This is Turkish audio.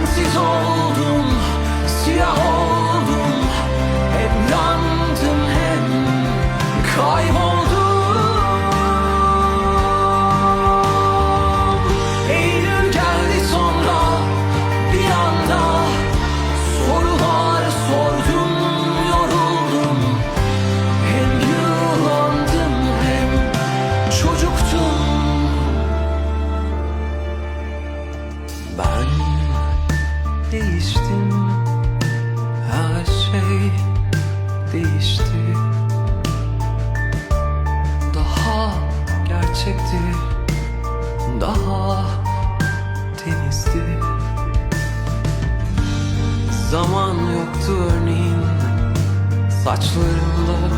不是错。Değiştim. Her şey değişti. Daha gerçekti Daha temizdi Zaman yoktu örneğin Saçlarımda